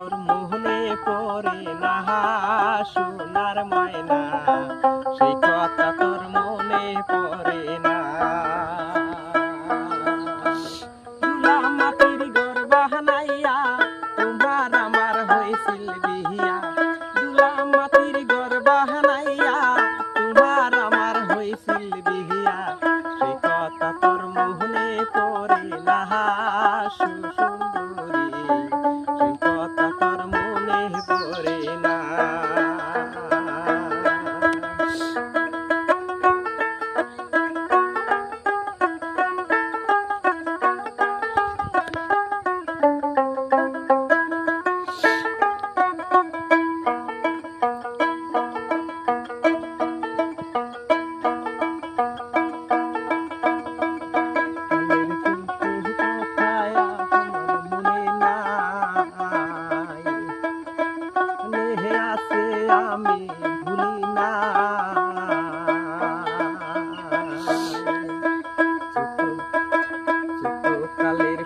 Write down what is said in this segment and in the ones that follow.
মোহনে পরে না সোনার মায়না সেই কথা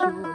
Oh.